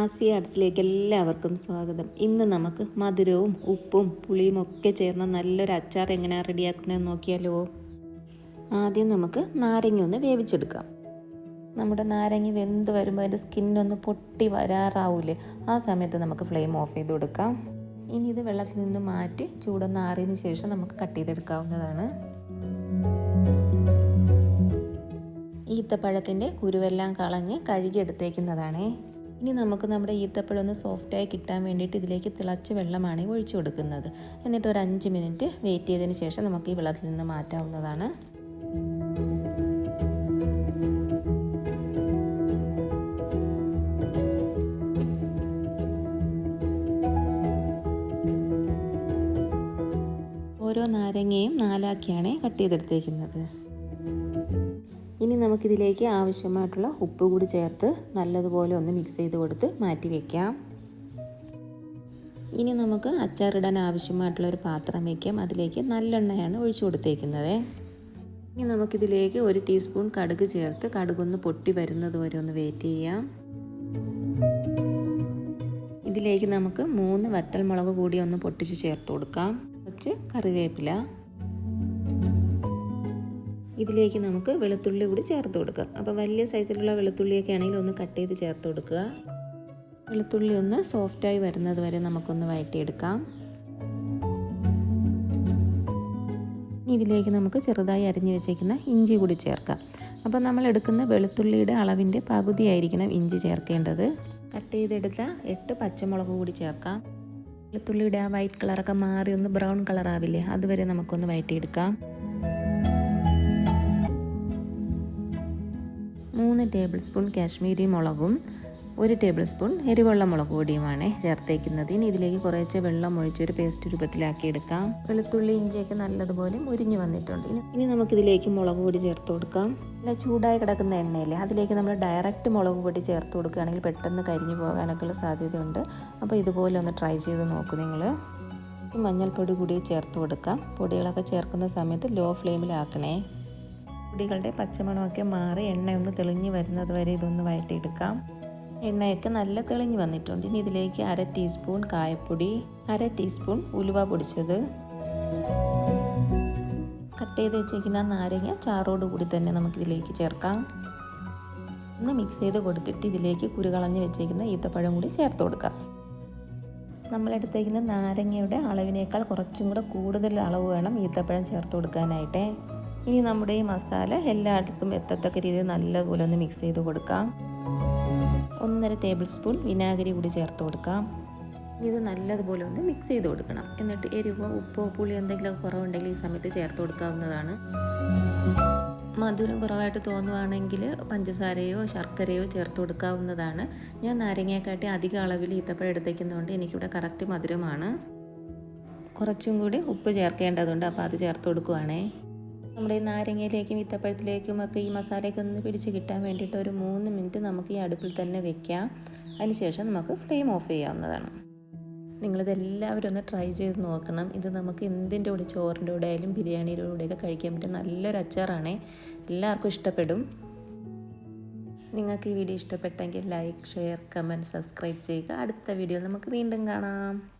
ആസിയ ആർട്സിലേക്ക് എല്ലാവർക്കും സ്വാഗതം. ഇന്ന് നമുക്ക് മധുരവും ഉപ്പും പുളിയും ഒക്കെ ചേർന്ന നല്ലൊരു അച്ചാർ എങ്ങനെയാണ് റെഡിയാക്കുന്നതെന്ന് നോക്കിയാലോ? ആദ്യം നമുക്ക് നാരങ്ങ ഒന്ന് വേവിച്ചെടുക്കാം. നമ്മുടെ നാരങ്ങ വെന്ത് വരുമ്പോൾ അതിന്റെ സ്കിന്നൊന്ന് പൊട്ടി വരാറാവൂലേ? ആ സമയത്ത് നമുക്ക് ഫ്ലെയിം ഓഫ് ചെയ്ത് കൊടുക്കാം. ഇനി ഇത് വെള്ളത്തിൽ നിന്ന് മാറ്റി ചൂടൊന്ന് ആറിയതിന് ശേഷം നമുക്ക് കട്ട് ചെയ്തെടുക്കാവുന്നതാണ്. ഈത്തപ്പഴത്തിന്റെ കുരുവെല്ലാം കളഞ്ഞ് കഴുകിയെടുത്തേക്കുന്നതാണേ. ഇനി നമുക്ക് നമ്മുടെ ഈത്തപ്പഴം ഒന്ന് സോഫ്റ്റായി കിട്ടാൻ വേണ്ടിയിട്ട് ഇതിലേക്ക് തിളച്ച വെള്ളമാണ് ഒഴിച്ചു കൊടുക്കുന്നത്. എന്നിട്ട് ഒരു അഞ്ച് മിനിറ്റ് വെയിറ്റ് ചെയ്തതിന് ശേഷം നമുക്ക് ഈ വെള്ളത്തിൽ നിന്ന് മാറ്റാവുന്നതാണ്. ഓരോ നാരങ്ങയും നാലാക്കിയാണ് കട്ട് ചെയ്തെടുത്തേക്കുന്നത്. ഇനി നമുക്കിതിലേക്ക് ആവശ്യമായിട്ടുള്ള ഉപ്പ് കൂടി ചേർത്ത് നല്ലതുപോലെ ഒന്ന് മിക്സ് ചെയ്ത് കൊടുത്ത് മാറ്റി വയ്ക്കാം ഇനി നമുക്ക് അച്ചാറിടാൻ ആവശ്യമായിട്ടുള്ള ഒരു പാത്രം വയ്ക്കാം അതിലേക്ക് നല്ലെണ്ണയാണ് ഒഴിച്ചു കൊടുത്തേക്കുന്നത്. ഇനി നമുക്കിതിലേക്ക് ഒരു ടീസ്പൂൺ കടുക് ചേർത്ത് കടുകൊന്ന് പൊട്ടി വരുന്നത് വരെ ഒന്ന് വെയിറ്റ് ചെയ്യാം. ഇതിലേക്ക് നമുക്ക് മൂന്ന് വറ്റൽ മുളക് കൂടി ഒന്ന് പൊട്ടിച്ച് ചേർത്ത് കൊടുക്കാം. കുറച്ച് കറിവേപ്പില. ഇതിലേക്ക് നമുക്ക് വെളുത്തുള്ളി കൂടി ചേർത്ത് കൊടുക്കുക അപ്പോൾ വലിയ സൈസിലുള്ള വെളുത്തുള്ളിയൊക്കെ ആണെങ്കിൽ ഒന്ന് കട്ട് ചെയ്ത് ചേർത്ത് കൊടുക്കുക. വെളുത്തുള്ളി ഒന്ന് സോഫ്റ്റായി വരുന്നത് വരെ നമുക്കൊന്ന് വഴറ്റിയെടുക്കാം. ഇതിലേക്ക് നമുക്ക് ചെറുതായി അരിഞ്ഞു വെച്ചേക്കുന്ന ഇഞ്ചി കൂടി ചേർക്കാം. അപ്പോൾ നമ്മൾ എടുക്കുന്ന വെളുത്തുള്ളിയുടെ അളവിന്റെ പകുതിയായിരിക്കണം ഇഞ്ചി ചേർക്കേണ്ടത്. കട്ട് ചെയ്തെടുത്ത എട്ട് പച്ചമുളക് കൂടി ചേർക്കാം. വെളുത്തുള്ളിയുടെ ആ വൈറ്റ് കളറൊക്കെ മാറി ഒന്ന് ബ്രൗൺ കളർ ആവില്ലേ അതുവരെ നമുക്കൊന്ന് വഴറ്റിയെടുക്കാം. മൂന്ന് ടേബിൾ സ്പൂൺ കാശ്മീരി മുളകും ഒരു ടേബിൾ സ്പൂൺ എരിവെള്ള മുളക് പൊടിയുമാണ് ചേർത്തേക്കുന്നത്. ഇനി ഇതിലേക്ക് കുറേശ്ശെ വെള്ളം ഒഴിച്ചൊരു പേസ്റ്റ് രൂപത്തിലാക്കി എടുക്കാം. വെളുത്തുള്ളി ഇഞ്ചിയൊക്കെ നല്ലതുപോലെ മുരിഞ്ഞു വന്നിട്ടുണ്ട്. ഇനി ഇനി നമുക്കിതിലേക്ക് മുളക് പൊടി ചേർത്ത് കൊടുക്കാം. നല്ല ചൂടായി കിടക്കുന്ന എണ്ണയിൽ അതിലേക്ക് നമ്മൾ ഡയറക്റ്റ് മുളക് പൊടി ചേർത്ത് കൊടുക്കുകയാണെങ്കിൽ പെട്ടെന്ന് കരിഞ്ഞു പോകാനൊക്കെയുള്ള സാധ്യതയുണ്ട്. അപ്പോൾ ഇതുപോലെ ഒന്ന് ട്രൈ ചെയ്ത് നോക്കൂ നിങ്ങൾ. മഞ്ഞൾപ്പൊടി കൂടി ചേർത്ത് കൊടുക്കാം. പൊടികളൊക്കെ ചേർക്കുന്ന സമയത്ത് ലോ ഫ്ലെയിമിലാക്കണേ പൊടികളുടെ പച്ചമണമൊക്കെ മാറി എണ്ണയൊന്ന് തെളിഞ്ഞ് വരുന്നത് വരെ ഇതൊന്ന് വഴറ്റിയെടുക്കാം. എണ്ണയൊക്കെ നല്ല തെളിഞ്ഞ് വന്നിട്ടുണ്ട്. ഇനി ഇതിലേക്ക് അര ടീസ്പൂൺ കായപ്പൊടി അര ടീസ്പൂൺ ഉലുവ പൊടിച്ചത്. കട്ട് ചെയ്ത് വെച്ചേക്കുന്ന നാരങ്ങ ചാറോട് കൂടി തന്നെ നമുക്കിതിലേക്ക് ചേർക്കാം. ഒന്ന് മിക്സ് ചെയ്ത് കൊടുത്തിട്ട് ഇതിലേക്ക് കുരുകളഞ്ഞ് വെച്ചേക്കുന്ന ഈത്തപ്പഴം കൂടി ചേർത്ത് കൊടുക്കാം. നമ്മളെടുത്തേക്കുന്ന നാരങ്ങയുടെ അളവിനേക്കാൾ കുറച്ചും കൂടെ കൂടുതൽ അളവ് വേണം ഈത്തപ്പഴം ചേർത്ത് കൊടുക്കാനായിട്ടേ. ഇനി നമ്മുടെ ഈ മസാല എല്ലായിടത്തും എത്തത്തക്ക രീതിയിൽ നല്ലപോലെ ഒന്ന് മിക്സ് ചെയ്ത് കൊടുക്കാം. ഒന്നര ടേബിൾ സ്പൂൺ വിനാഗിരി കൂടി ചേർത്ത് കൊടുക്കാം. ഇത് നല്ലതുപോലെ ഒന്ന് മിക്സ് ചെയ്ത് കൊടുക്കണം. എന്നിട്ട് എരിവ് ഉപ്പോ പുളി എന്തെങ്കിലും കുറവുണ്ടെങ്കിൽ ഈ സമയത്ത് ചേർത്ത് കൊടുക്കാവുന്നതാണ്. മധുരം കുറവായിട്ട് തോന്നുവാണെങ്കിൽ പഞ്ചസാരയോ ശർക്കരയോ ചേർത്ത് കൊടുക്കാവുന്നതാണ്. ഞാൻ നാരങ്ങയെക്കാട്ടി അധിക അളവിൽ ഈത്തപ്പഴം എടുത്തേക്കുന്നതുകൊണ്ട് എനിക്കിവിടെ കറക്റ്റ് മധുരമാണ്. കുറച്ചും കൂടി ഉപ്പ് ചേർക്കേണ്ടതുണ്ട്. അപ്പോൾ അത് ചേർത്ത് കൊടുക്കുവാണേ. നമ്മുടെ ഈ നാരങ്ങയിലേക്കും ഇത്തപ്പഴത്തിലേക്കും ഒക്കെ ഈ മസാലയൊക്കെ ഒന്ന് പിടിച്ച് കിട്ടാൻ വേണ്ടിയിട്ട് ഒരു മൂന്ന് മിനിറ്റ് നമുക്ക് ഈ അടുപ്പിൽ തന്നെ വെക്കാം. അതിനുശേഷം നമുക്ക് ഫ്ലെയിം ഓഫ് ചെയ്യാവുന്നതാണ്. നിങ്ങളിതെല്ലാവരും ഒന്ന് ട്രൈ ചെയ്ത് നോക്കണം. ഇത് നമുക്ക് എന്തിന്റെ കൂടെ ചോറിന്റെ കൂടെ ആയാലും ബിരിയാണിയുടെ കൂടെയൊക്കെ കഴിക്കാൻ പറ്റും നല്ലൊരു അച്ചാറാണേ. എല്ലാവർക്കും ഇഷ്ടപ്പെടും. നിങ്ങൾക്ക് ഈ വീഡിയോ ഇഷ്ടപ്പെട്ടെങ്കിൽ ലൈക്ക് ഷെയർ കമന്റ് സബ്സ്ക്രൈബ് ചെയ്യുക. അടുത്ത വീഡിയോ നമുക്ക് വീണ്ടും കാണാം.